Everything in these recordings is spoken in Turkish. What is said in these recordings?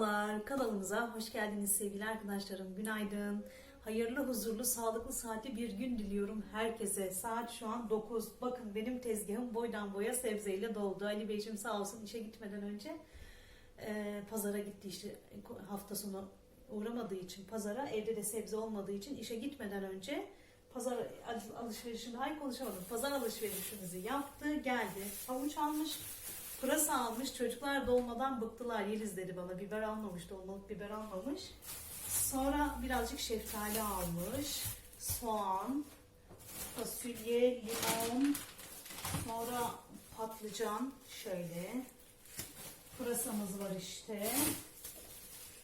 Merhabalar, kanalımıza hoş geldiniz sevgili arkadaşlarım. Günaydın. Hayırlı, huzurlu, sağlıklı, saatli bir gün diliyorum herkese. Saat şu an 9. Bakın benim tezgahım boydan boya sebzeyle doldu. Ali Beyciğim sağ olsun işe gitmeden önce e, pazara gitti işte hafta sonu uğramadığı için pazara evde de sebze olmadığı için işe gitmeden önce pazar al- alışverişini ay konuşamadım pazar alışverişimizi yaptı geldi havuç almış pırasa almış çocuklar dolmadan bıktılar Yeliz dedi bana. Biber almamış dolmalık biber almamış. Sonra birazcık şeftali almış soğan fasulye limon sonra patlıcan şöyle. Pırasamız var işte.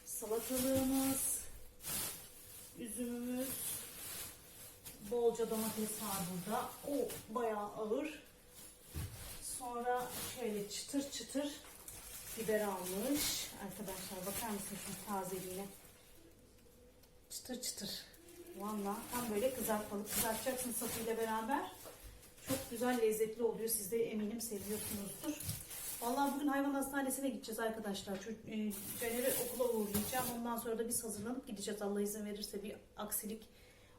Salatalığımız üzümümüz. Bolca domates var burada. O bayağı ağır. Sonra şöyle çıtır çıtır biber almış. Arkadaşlar bakar mısınız şu tazeliğine? Çıtır çıtır. Valla tam böyle kızartmalık kızartacaksın sapıyla beraber. Çok güzel lezzetli oluyor. Siz de eminim seviyorsunuzdur. Vallahi bugün hayvan hastanesine gideceğiz arkadaşlar. E, Caner'i okula uğurlayacağım. Ondan sonra da biz hazırlanıp gideceğiz. Allah izin verirse bir aksilik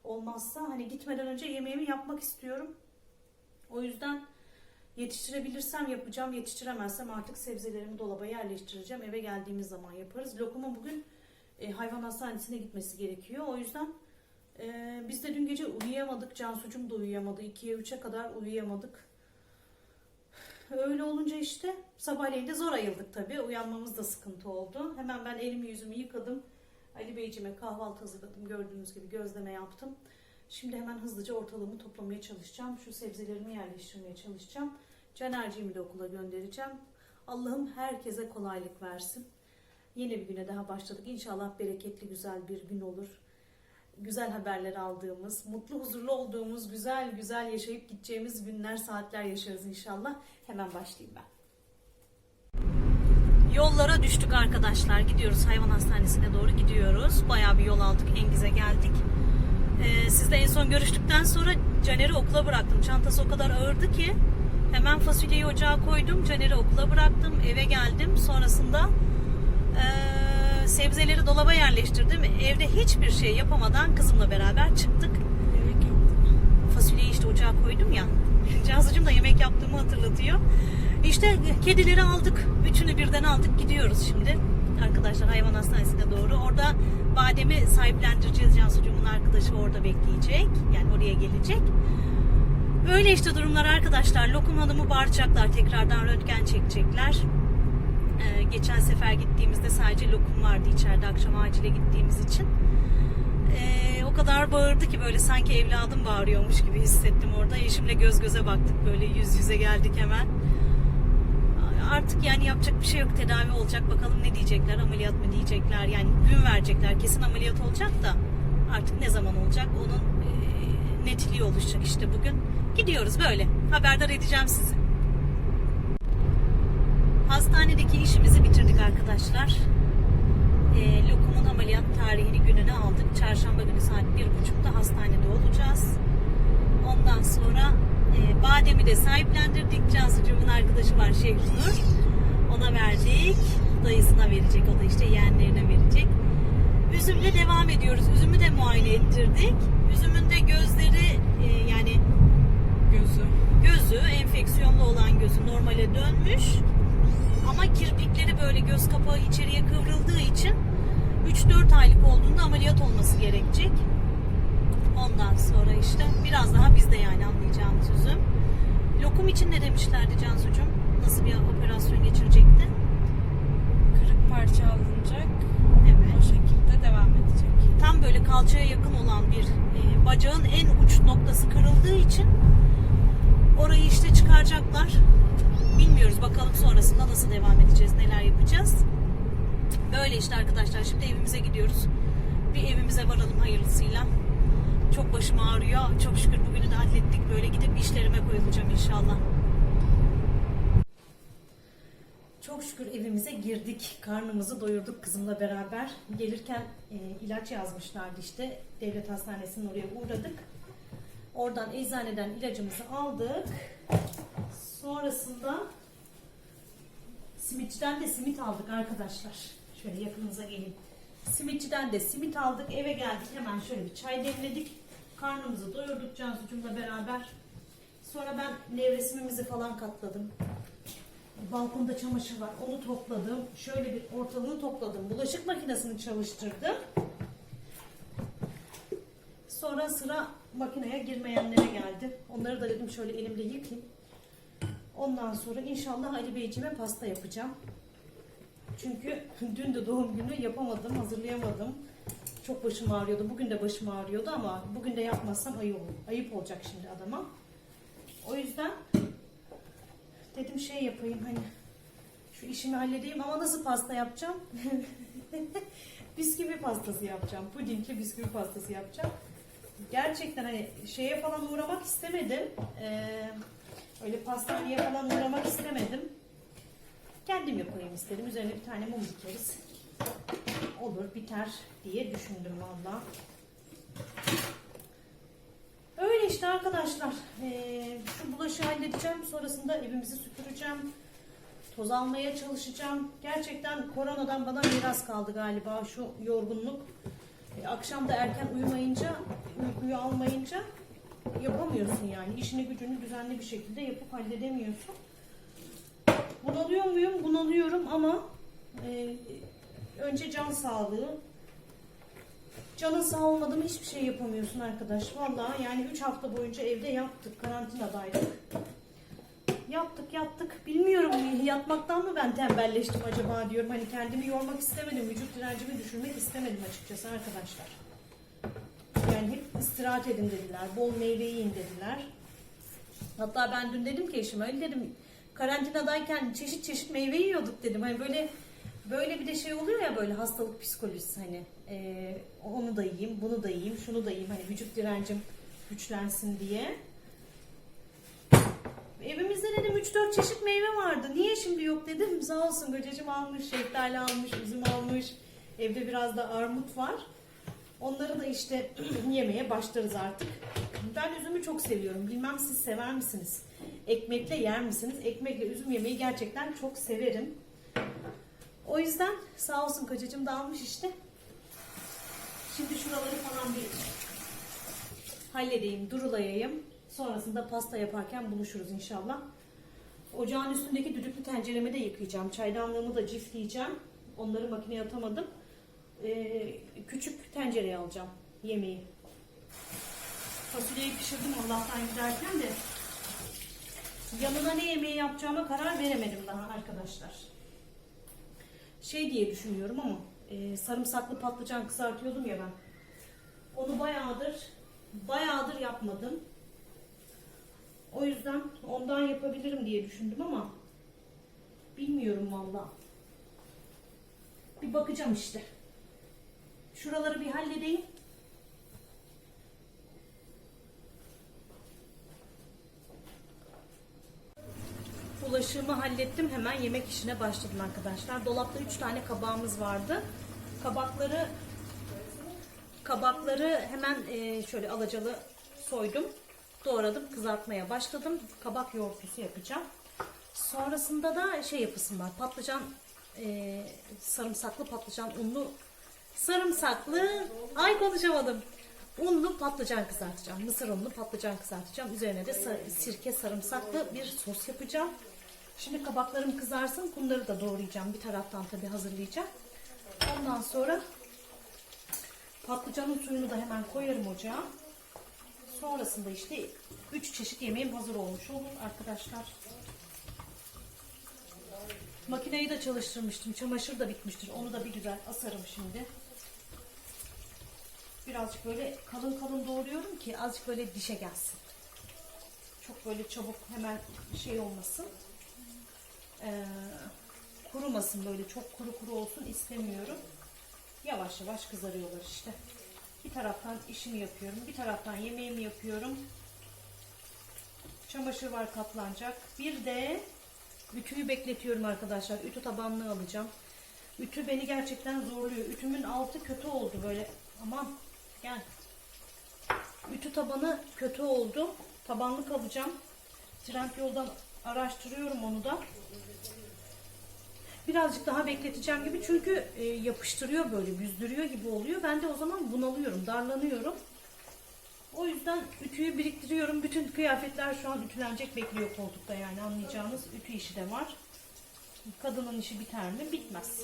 olmazsa. Hani gitmeden önce yemeğimi yapmak istiyorum. O yüzden yetiştirebilirsem yapacağım. Yetiştiremezsem artık sebzelerimi dolaba yerleştireceğim. Eve geldiğimiz zaman yaparız. Lokum'un bugün e, hayvan hastanesine gitmesi gerekiyor. O yüzden e, biz de dün gece uyuyamadık. Cansucum da uyuyamadı. 2'ye 3'e kadar uyuyamadık. Öyle olunca işte sabahleyin de zor ayıldık tabii. Uyanmamız da sıkıntı oldu. Hemen ben elimi yüzümü yıkadım. Ali Beyciğime kahvaltı hazırladım. Gördüğünüz gibi gözleme yaptım. Şimdi hemen hızlıca ortalığımı toplamaya çalışacağım. Şu sebzelerimi yerleştirmeye çalışacağım. Canerciğimi de okula göndereceğim. Allah'ım herkese kolaylık versin. Yeni bir güne daha başladık. İnşallah bereketli güzel bir gün olur. Güzel haberler aldığımız, mutlu huzurlu olduğumuz, güzel güzel yaşayıp gideceğimiz günler, saatler yaşarız inşallah. Hemen başlayayım ben. Yollara düştük arkadaşlar. Gidiyoruz hayvan hastanesine doğru gidiyoruz. Bayağı bir yol aldık. Engiz'e geldik. Ee, sizle en son görüştükten sonra Caner'i okula bıraktım. Çantası o kadar ağırdı ki hemen fasulyeyi ocağa koydum. Caner'i okula bıraktım. Eve geldim. Sonrasında eee, sebzeleri dolaba yerleştirdim. Evde hiçbir şey yapamadan kızımla beraber çıktık. Fasulyeyi işte ocağa koydum ya. Cansucuğum da yemek yaptığımı hatırlatıyor. İşte kedileri aldık. Üçünü birden aldık. Gidiyoruz şimdi. Arkadaşlar hayvan hastanesine doğru. Orada bademi sahiplendireceğiz. Cansucuğumun arkadaşı orada bekleyecek. Yani oraya gelecek. Böyle işte durumlar arkadaşlar. Lokum hanımı bağıracaklar. Tekrardan röntgen çekecekler. Ee, geçen sefer gittiğimizde sadece lokum vardı içeride akşam acile gittiğimiz için. Ee, o kadar bağırdı ki böyle sanki evladım bağırıyormuş gibi hissettim orada. Eşimle göz göze baktık böyle yüz yüze geldik hemen. Artık yani yapacak bir şey yok tedavi olacak bakalım ne diyecekler ameliyat mı diyecekler yani gün verecekler kesin ameliyat olacak da artık ne zaman olacak onun e, netliği oluşacak işte bugün. Gidiyoruz böyle haberdar edeceğim sizi. Hastanedeki işimizi bitirdik arkadaşlar. E, lokumun ameliyat tarihini gününü aldık. Çarşamba günü saat bir buçukta hastanede olacağız. Ondan sonra e, bademi de sahiplendirdik. Cansucuğumun arkadaşı var Şehnur. Ona verdik. Dayısına verecek. O da işte yeğenlerine verecek. Üzümle devam ediyoruz. Üzümü de muayene ettirdik. Üzümün de gözleri e, yani Gözü. gözü enfeksiyonlu olan gözü normale dönmüş. Ama kirpikleri böyle göz kapağı içeriye kıvrıldığı için 3-4 aylık olduğunda ameliyat olması gerekecek. Ondan sonra işte biraz daha bizde yani anlayacağımız üzüm. Lokum için ne demişlerdi Cansucuğum? Nasıl bir operasyon geçirecekti? Kırık parça alınacak. Evet. O şekilde devam edecek. Tam böyle kalçaya yakın olan bir e, bacağın en uç noktası kırıldığı için orayı işte çıkaracaklar. Bilmiyoruz bakalım sonrasında nasıl devam edeceğiz, neler yapacağız. Böyle işte arkadaşlar şimdi evimize gidiyoruz. Bir evimize varalım hayırlısıyla. Çok başım ağrıyor. Çok şükür bugünü de hallettik. Böyle gidip işlerime koyulacağım inşallah. Çok şükür evimize girdik. Karnımızı doyurduk kızımla beraber. Gelirken e, ilaç yazmışlardı işte. Devlet hastanesinin oraya uğradık. Oradan eczaneden ilacımızı aldık. Sonrasında simitçiden de simit aldık arkadaşlar. Şöyle yakınıza geleyim. Simitçiden de simit aldık. Eve geldik. Hemen şöyle bir çay demledik. Karnımızı doyurduk Cansu'cumla beraber. Sonra ben nevresimimizi falan katladım. Balkonda çamaşır var. Onu topladım. Şöyle bir ortalığını topladım. Bulaşık makinesini çalıştırdım. Sonra sıra makineye girmeyenlere geldi. Onları da dedim şöyle elimle yıkayayım. Ondan sonra inşallah Ali Beyciğime pasta yapacağım. Çünkü dün de doğum günü yapamadım, hazırlayamadım. Çok başım ağrıyordu. Bugün de başım ağrıyordu ama bugün de yapmazsam ayıp, ayıp olacak şimdi adama. O yüzden dedim şey yapayım hani şu işimi halledeyim ama nasıl pasta yapacağım? bisküvi pastası yapacağım. Pudingli bisküvi pastası yapacağım. Gerçekten hani şeye falan uğramak istemedim. Ee, öyle pastaneye falan uğramak istemedim. Kendim yapayım istedim. Üzerine bir tane mum dikeriz. Olur biter diye düşündüm valla. Öyle işte arkadaşlar. Ee, şu bulaşığı halledeceğim. Sonrasında evimizi süpüreceğim. Toz almaya çalışacağım. Gerçekten koronadan bana miras kaldı galiba şu yorgunluk. E, akşam da erken uyumayınca, uykuyu almayınca yapamıyorsun yani. İşini gücünü düzenli bir şekilde yapıp halledemiyorsun. Bunalıyor muyum? Bunalıyorum ama e, önce can sağlığı. Canın sağ olmadı mı hiçbir şey yapamıyorsun arkadaş. Vallahi yani 3 hafta boyunca evde yattık. Karantinadaydık. Yaptık yaptık. Bilmiyorum yatmaktan mı ben tembelleştim acaba diyorum. Hani kendimi yormak istemedim. Vücut direncimi düşürmek istemedim açıkçası arkadaşlar. Yani hep istirahat edin dediler. Bol meyve yiyin dediler. Hatta ben dün dedim ki eşime öyle dedim. Karantinadayken çeşit çeşit meyve yiyorduk dedim. Hani böyle böyle bir de şey oluyor ya böyle hastalık psikolojisi hani e, onu da yiyeyim, bunu da yiyeyim, şunu da yiyeyim. Hani vücut direncim güçlensin diye. Evimizde dedim 3-4 çeşit meyve vardı. Niye şimdi yok dedim. Sağ olsun kocacığım almış, şeftali almış, üzüm almış. Evde biraz da armut var. Onları da işte yemeye başlarız artık. Ben üzümü çok seviyorum. Bilmem siz sever misiniz? Ekmekle yer misiniz? Ekmekle üzüm yemeyi gerçekten çok severim. O yüzden sağ olsun kocacığım da almış işte. Şimdi şuraları falan bir halledeyim, durulayayım. Sonrasında pasta yaparken buluşuruz inşallah. Ocağın üstündeki düdüklü tenceremi de yıkayacağım. Çaydanlığımı da cifleyeceğim. Onları makineye atamadım. Ee, küçük tencereye alacağım yemeği. Fasulyeyi pişirdim Allah'tan giderken de yanına ne yemeği yapacağıma karar veremedim daha arkadaşlar. Şey diye düşünüyorum ama e, sarımsaklı patlıcan kızartıyordum ya ben. Onu bayağıdır bayağıdır yapmadım. O yüzden ondan yapabilirim diye düşündüm ama bilmiyorum valla. Bir bakacağım işte. Şuraları bir halledeyim. Bulaşığımı hallettim. Hemen yemek işine başladım arkadaşlar. Dolapta 3 tane kabağımız vardı. Kabakları kabakları hemen e, şöyle alacalı soydum. Doğradım, kızartmaya başladım. Kabak yoğurtlusu yapacağım. Sonrasında da şey yapısım var. Patlıcan e, sarımsaklı patlıcan unlu sarımsaklı ay konuşamadım. Unlu patlıcan kızartacağım. Mısır unlu patlıcan kızartacağım. Üzerine de sirke sarımsaklı bir sos yapacağım. Şimdi kabaklarım kızarsın. Bunları da doğrayacağım. Bir taraftan tabii hazırlayacağım. Ondan sonra patlıcanın suyunu da hemen koyarım ocağa. Sonrasında işte 3 çeşit yemeğim hazır olmuş olur arkadaşlar. Makineyi de çalıştırmıştım. Çamaşır da bitmiştir. Onu da bir güzel asarım şimdi. Birazcık böyle kalın kalın doğruyorum ki azıcık böyle dişe gelsin. Çok böyle çabuk hemen şey olmasın. Ee, kurumasın böyle çok kuru kuru olsun istemiyorum. Yavaş yavaş kızarıyorlar işte. Bir taraftan işimi yapıyorum. Bir taraftan yemeğimi yapıyorum. Çamaşır var katlanacak. Bir de ütüyü bekletiyorum arkadaşlar. Ütü tabanlığı alacağım. Ütü beni gerçekten zorluyor. Ütümün altı kötü oldu böyle. Aman gel. Ütü tabanı kötü oldu. Tabanlık alacağım. Trendyol'dan araştırıyorum onu da. Birazcık daha bekleteceğim gibi çünkü e, yapıştırıyor böyle büzdürüyor gibi oluyor. Ben de o zaman bunalıyorum, darlanıyorum. O yüzden ütüyü biriktiriyorum. Bütün kıyafetler şu an ütülenecek bekliyor koltukta yani anlayacağınız ütü işi de var. Kadının işi biter mi? Bitmez.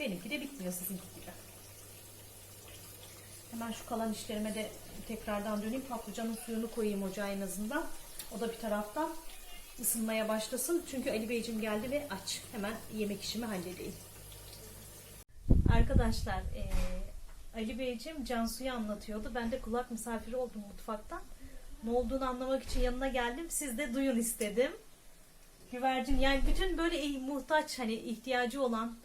Benimki de bitmiyor sizinki gibi. Hemen şu kalan işlerime de tekrardan döneyim. Patlıcanın suyunu koyayım ocağa en azından. O da bir taraftan ısınmaya başlasın. Çünkü Ali Beyciğim geldi ve aç. Hemen yemek işimi halledeyim. Arkadaşlar eee, Ali Beyciğim Cansu'yu anlatıyordu. Ben de kulak misafiri oldum mutfaktan. Ne olduğunu anlamak için yanına geldim. Siz de duyun istedim. Güvercin yani bütün böyle eh- muhtaç hani ihtiyacı olan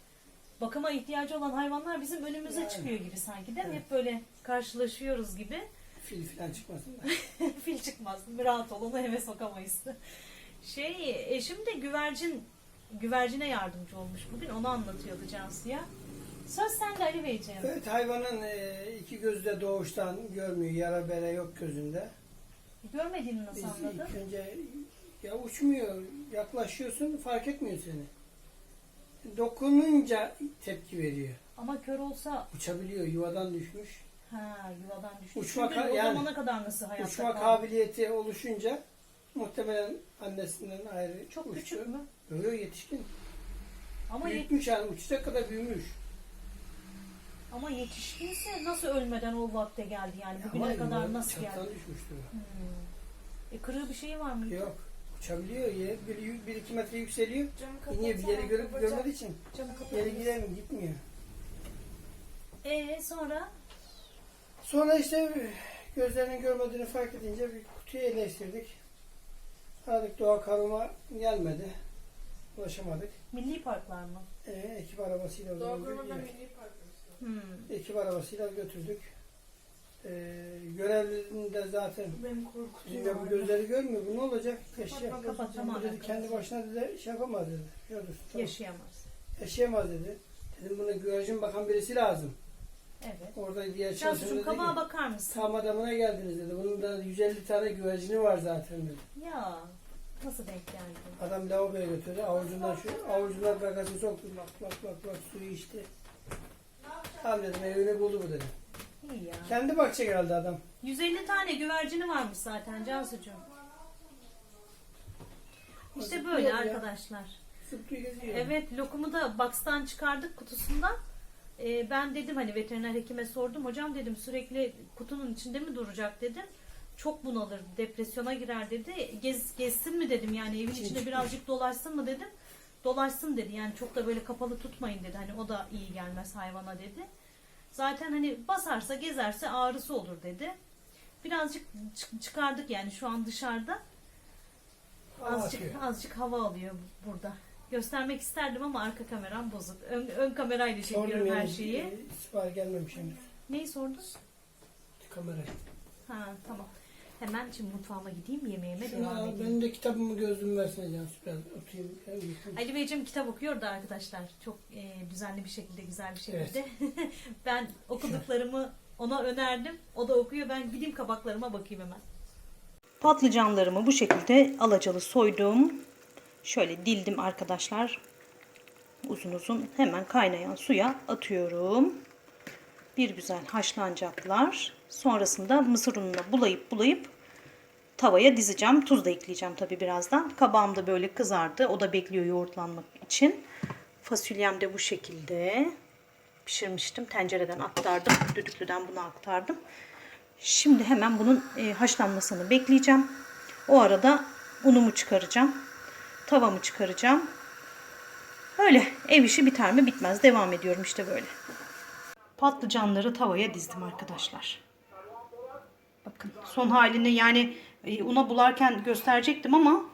bakıma ihtiyacı olan hayvanlar bizim önümüze Yani. çıkıyor gibi sanki değil mi? Evet. Hep böyle karşılaşıyoruz gibi. Fil falan çıkmasın. Fil çıkmaz. Rahat ol onu eve sokamayız. Şey eşim de güvercin güvercine yardımcı olmuş bugün. Onu anlatıyordu Cansu'ya. Söz sende Ali Beyciğim. Evet hayvanın e, iki gözde doğuştan görmüyor. Yara bere yok gözünde. Görmediğini nasıl Biz anladın? ilk önce ya uçmuyor. Yaklaşıyorsun fark etmiyor seni. Dokununca tepki veriyor. Ama kör olsa Uçabiliyor. Yuvadan düşmüş. ha yuvadan düştü. Uçma Çünkü ka- o yani zamana kadar nasıl hayatta Uçma kaldı? kabiliyeti oluşunca muhtemelen annesinden ayrı Çok uçtu. küçük mü? Yok yetişkin. Ama, yet- Büyütmüş yani uçacak kadar büyümüş. ama yetişkinse nasıl ölmeden o vakte geldi yani? Bugüne kadar nasıl geldi? düşmüştür. o. Hmm. E kırığı bir şey var mı? Yok. Uçabiliyor ya. Bir, bir iki metre yükseliyor. Camı Niye bir yeri görüp görmediği için Camı yere kapatabiliriz. giremiyor, gitmiyor. E sonra Sonra işte gözlerinin görmediğini fark edince bir kutuya yerleştirdik. Aradık doğa karuma gelmedi. Ulaşamadık. milli parklar mı? Ee, ekip arabasıyla o zaman bir- Hmm. ekip arabasıyla götürdük. Ee, görevlinin de zaten Beni bizim de bu gözleri görmüyor. Bu ne olacak? Yaşayamaz. kapat, tamam. Bu dedi kendi başına dedi şey yapamaz dedi. Ya dur, tamam. Yaşayamaz. Yaşayamaz dedi. Dedim buna güvercin bakan birisi lazım. Evet. Orada diğer çalışan Cansu'cum dedi kabağa ki, bakar mısın? tam adamına geldiniz dedi. Bunun da 150 tane güvercini var zaten dedi. Ya nasıl denk geldi? Adam lavaboya götürdü. Avucundan şu avucundan gagasını soktu. Bak bak bak bak suyu içti. Tamam dedim evini buldu bu dedim. İyi ya. Kendi bakacak herhalde adam. 150 tane güvercini varmış zaten Cansu'cum. İşte Zıplıyor böyle ya. arkadaşlar. Zıplıyor geziyor. Evet lokumu da box'tan çıkardık kutusundan. Ee, ben dedim hani veteriner hekime sordum. Hocam dedim sürekli kutunun içinde mi duracak dedim. Çok bunalır, depresyona girer dedi. Gez, gezsin mi dedim yani evin İçin içinde birazcık dolaşsın mı dedim. Dolaşsın dedi yani çok da böyle kapalı tutmayın dedi. Hani o da iyi gelmez hayvana dedi. Zaten hani basarsa gezerse ağrısı olur dedi. Birazcık çık- çıkardık yani şu an dışarıda. Azıcık, azıcık hava alıyor burada. Göstermek isterdim ama arka kameram bozuk. Ön, ön kamerayla çekiyorum her şeyi. e, Sipariş gelmemiş henüz. Neyi sordun? Kamera. Ha tamam. Hemen şimdi mutfağıma gideyim yemeğime Şuna devam al, edeyim. benim de kitabımı gözlüğümü versene Cansu. Biraz oturayım. Ben yıkayayım. Ali Beyciğim kitap okuyor da arkadaşlar. Çok e, düzenli bir şekilde, güzel bir şekilde. ben okuduklarımı ona önerdim. O da okuyor. Ben gideyim kabaklarıma bakayım hemen. Patlıcanlarımı bu şekilde alacalı soydum. Şöyle dildim arkadaşlar. Uzun uzun hemen kaynayan suya atıyorum. Bir güzel haşlanacaklar. Sonrasında mısır ununa bulayıp bulayıp tavaya dizeceğim. Tuz da ekleyeceğim tabi birazdan. Kabağım da böyle kızardı. O da bekliyor yoğurtlanmak için. Fasulyem de bu şekilde pişirmiştim. Tencereden aktardım. Düdüklüden bunu aktardım. Şimdi hemen bunun e, haşlanmasını bekleyeceğim. O arada unumu çıkaracağım. Tavamı çıkaracağım. Öyle ev işi biter mi bitmez. Devam ediyorum işte böyle. Patlıcanları tavaya dizdim arkadaşlar. Bakın son halini yani e, una bularken gösterecektim ama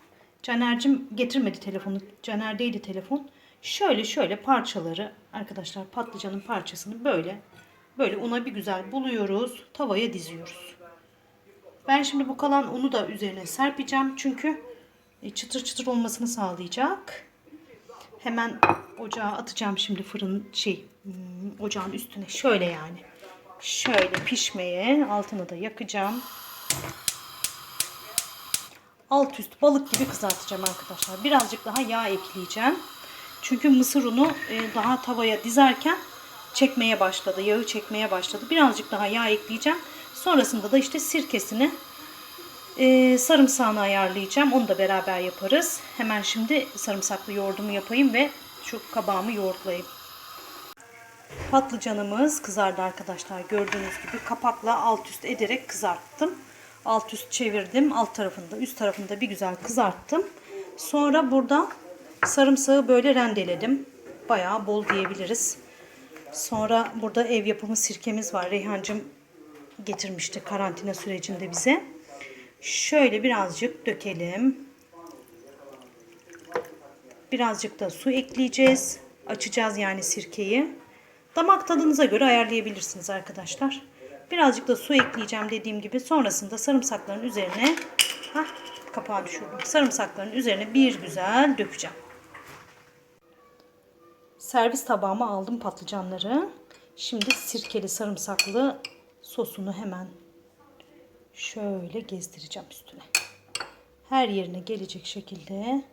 Caner'cim getirmedi telefonu. Caner'deydi telefon. Şöyle şöyle parçaları arkadaşlar patlıcanın parçasını böyle böyle una bir güzel buluyoruz. Tavaya diziyoruz. Ben şimdi bu kalan unu da üzerine serpeceğim. Çünkü e, çıtır çıtır olmasını sağlayacak. Hemen ocağa atacağım şimdi fırın şey hmm, ocağın üstüne şöyle yani. Şöyle pişmeye altını da yakacağım. Alt üst balık gibi kızartacağım arkadaşlar. Birazcık daha yağ ekleyeceğim. Çünkü mısır unu e, daha tavaya dizerken çekmeye başladı. Yağı çekmeye başladı. Birazcık daha yağ ekleyeceğim. Sonrasında da işte sirkesini e, sarımsağını ayarlayacağım. Onu da beraber yaparız. Hemen şimdi sarımsaklı yoğurdumu yapayım ve şu kabağımı yoğurtlayayım. Patlıcanımız kızardı arkadaşlar. Gördüğünüz gibi kapakla alt üst ederek kızarttım. Alt üst çevirdim. Alt tarafında üst tarafında bir güzel kızarttım. Sonra burada sarımsağı böyle rendeledim. Bayağı bol diyebiliriz. Sonra burada ev yapımı sirkemiz var. Reyhancığım getirmişti karantina sürecinde bize. Şöyle birazcık dökelim. Birazcık da su ekleyeceğiz. Açacağız yani sirkeyi. Damak tadınıza göre ayarlayabilirsiniz arkadaşlar. Birazcık da su ekleyeceğim dediğim gibi. Sonrasında sarımsakların üzerine hah, kapağı düşürdüm. Sarımsakların üzerine bir güzel dökeceğim. Servis tabağıma aldım patlıcanları. Şimdi sirkeli sarımsaklı sosunu hemen şöyle gezdireceğim üstüne. Her yerine gelecek şekilde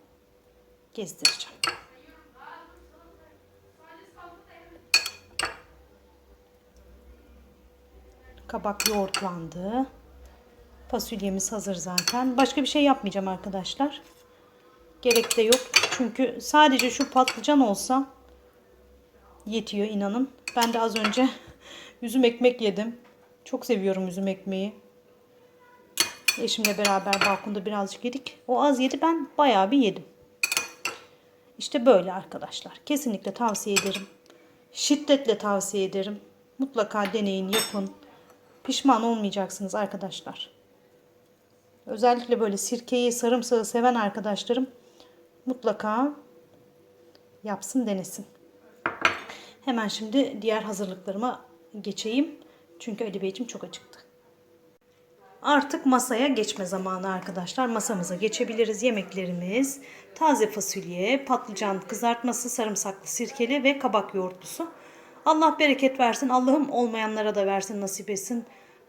gezdireceğim. Kabak yoğurtlandı. Fasulyemiz hazır zaten. Başka bir şey yapmayacağım arkadaşlar. Gerek de yok. Çünkü sadece şu patlıcan olsa yetiyor inanın. Ben de az önce üzüm ekmek yedim. Çok seviyorum üzüm ekmeği. Eşimle beraber balkonda birazcık yedik. O az yedi ben bayağı bir yedim. İşte böyle arkadaşlar. Kesinlikle tavsiye ederim. Şiddetle tavsiye ederim. Mutlaka deneyin, yapın. Pişman olmayacaksınız arkadaşlar. Özellikle böyle sirkeyi, sarımsağı seven arkadaşlarım mutlaka yapsın, denesin. Hemen şimdi diğer hazırlıklarıma geçeyim. Çünkü Ali Beyciğim çok acıktı. Artık masaya geçme zamanı arkadaşlar. Masamıza geçebiliriz. Yemeklerimiz taze fasulye, patlıcan kızartması, sarımsaklı sirkeli ve kabak yoğurtlusu. Allah bereket versin. Allah'ım olmayanlara da versin, nasip etsin.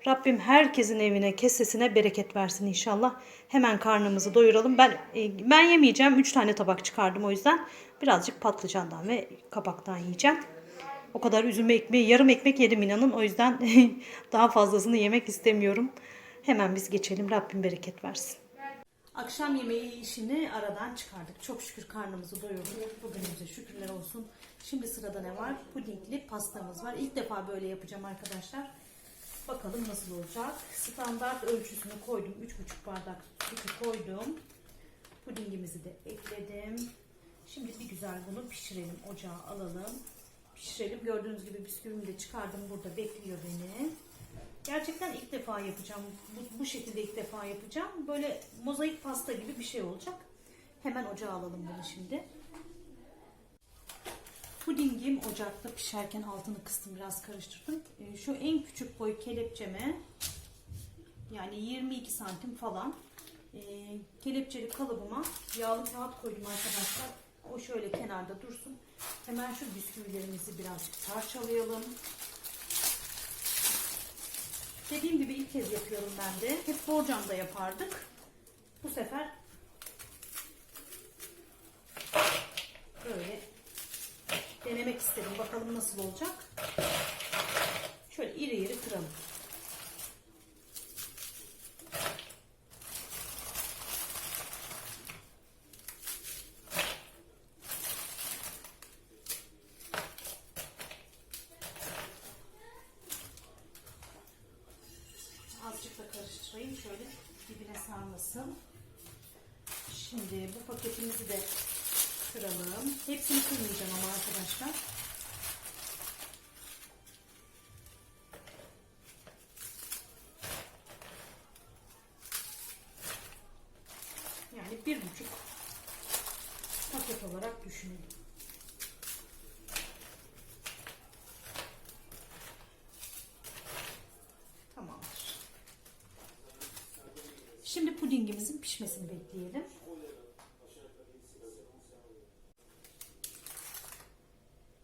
Rabbim herkesin evine, kesesine bereket versin inşallah. Hemen karnımızı doyuralım. Ben e, ben yemeyeceğim. 3 tane tabak çıkardım o yüzden. Birazcık patlıcandan ve kabaktan yiyeceğim. O kadar üzüm ekmeği, yarım ekmek yedim inanın. O yüzden daha fazlasını yemek istemiyorum. Hemen biz geçelim. Rabbim bereket versin. Akşam yemeği işini aradan çıkardık. Çok şükür karnımızı doyurduk. Bugünümüze şükürler olsun. Şimdi sırada ne var? Pudingli pastamız var. İlk defa böyle yapacağım arkadaşlar. Bakalım nasıl olacak. Standart ölçüsünü koydum. 3,5 bardak sütü koydum. Pudingimizi de ekledim. Şimdi bir güzel bunu pişirelim. Ocağa alalım. Pişirelim. Gördüğünüz gibi bisküvimi de çıkardım. Burada bekliyor beni. Gerçekten ilk defa yapacağım. Bu, bu şekilde ilk defa yapacağım. Böyle mozaik pasta gibi bir şey olacak. Hemen ocağa alalım bunu şimdi. Pudingim ocakta pişerken altını kıstım biraz karıştırdım. Ee, Şu en küçük boy kelepçeme yani 22 santim falan e, kelepçeli kalıbıma yağlı kağıt koydum arkadaşlar. O şöyle kenarda dursun. Hemen şu bisküvilerimizi birazcık parçalayalım. Dediğim gibi ilk kez yapıyorum ben de. Hep borcamda yapardık. Bu sefer böyle denemek istedim. Bakalım nasıl olacak. Şöyle iri iri kıralım. Azıcık da karıştırayım. Şöyle dibine sarmasın. Şimdi bu paketimizi de kıralım. Hepsini kırmayacağım ama arkadaşlar.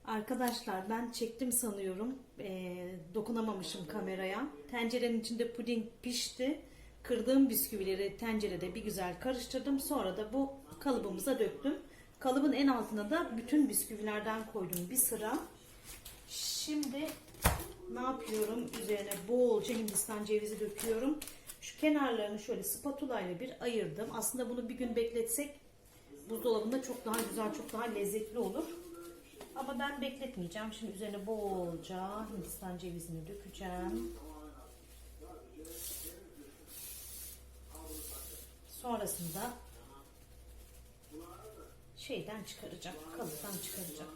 Arkadaşlar ben çektim sanıyorum. Ee, dokunamamışım kameraya. Tencerenin içinde puding pişti. Kırdığım bisküvileri tencerede bir güzel karıştırdım. Sonra da bu kalıbımıza döktüm. Kalıbın en altına da bütün bisküvilerden koydum bir sıra. Şimdi ne yapıyorum? Üzerine bolca hindistan cevizi döküyorum. Şu kenarlarını şöyle spatula ile bir ayırdım. Aslında bunu bir gün bekletsek buzdolabında çok daha güzel, çok daha lezzetli olur. Ama ben bekletmeyeceğim. Şimdi üzerine bolca hindistan cevizini dökeceğim. Sonrasında şeyden çıkaracağım, kalıptan çıkaracağım.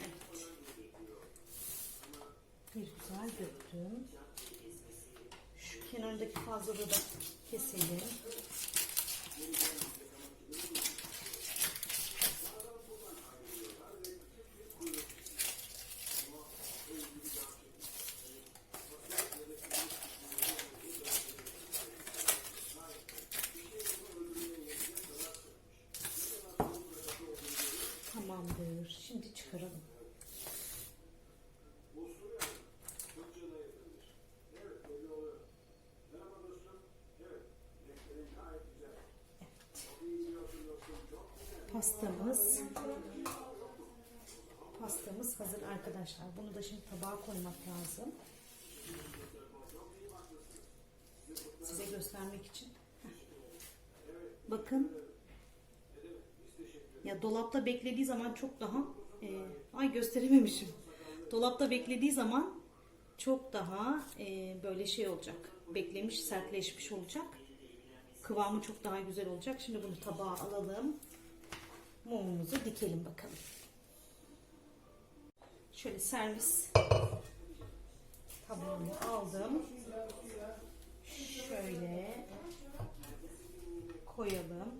Evet. Bir güzel döktüm. Şu kenarındaki fazlalığı da keselim. Pastamız pastamız hazır arkadaşlar. Bunu da şimdi tabağa koymak lazım. Size göstermek için. Bakın. Ya dolapta beklediği zaman çok daha e, ay gösterememişim. Dolapta beklediği zaman çok daha e, böyle şey olacak. Beklemiş, sertleşmiş olacak. Kıvamı çok daha güzel olacak. Şimdi bunu tabağa alalım. Mumumuzu dikelim bakalım. Şöyle servis tabağımı aldım. Şöyle koyalım.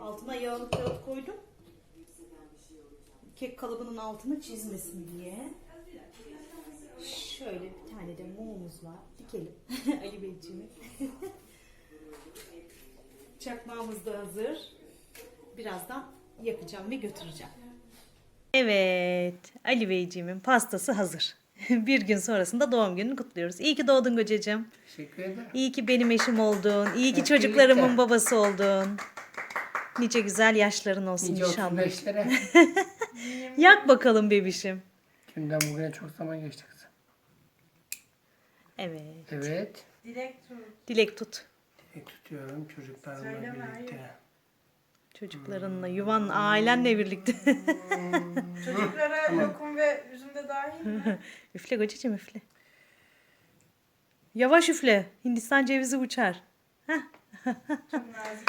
Altına yağlı kağıt koydum. Kek kalıbının altını çizmesin diye. Şöyle bir tane de mumumuz var. Dikelim. Ali Beyciğim. Çakmağımız da hazır. Birazdan yakacağım ve götüreceğim. Evet, Ali Beyciğimin pastası hazır. bir gün sonrasında doğum gününü kutluyoruz. İyi ki doğdun kocacığım. Teşekkür ederim. İyi ki benim eşim oldun. İyi ki çocuklarımın babası oldun. Nice güzel yaşların olsun Nice inşallah. 35'lere. Yak bakalım bebişim. Dünden bugüne çok zaman geçti kızım. Evet. Evet. Dilek tut. Dilek tut. E, tutuyorum çocuklarımla birlikte. Çocuklarınla, yuvan, ailenle birlikte. Çocuklara lokum ve üzüm de dahil mi? üfle kocacığım üfle. Yavaş üfle. Hindistan cevizi uçar. Çok nazik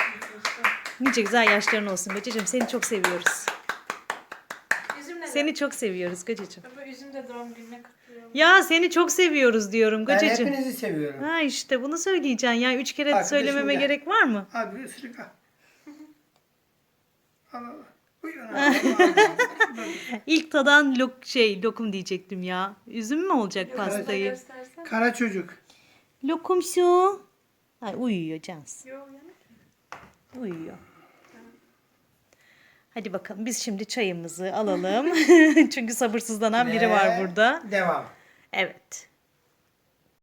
bir. Nice güzel yaşların olsun kocacığım. Seni çok seviyoruz. Üzüm ne? Seni çok seviyoruz kocacığım. Baba üzüm de doğum gününe kutluyorum. Ya seni çok seviyoruz diyorum Ben kocacığım. hepinizi seviyorum. Ha işte bunu söyleyeceksin. Ya üç kere Arkadaşım söylememe gel. gerek var mı? Abi bir ısırık al. Buyurun. İlk tadan lok şey lokum diyecektim ya. Üzüm mü olacak pastayı? göstersen. Kara çocuk. Lokum su. Ay uyuyor Cans. Yok. Uyuyor. Hadi bakalım biz şimdi çayımızı alalım. Çünkü sabırsızlanan biri var burada. Devam. Evet.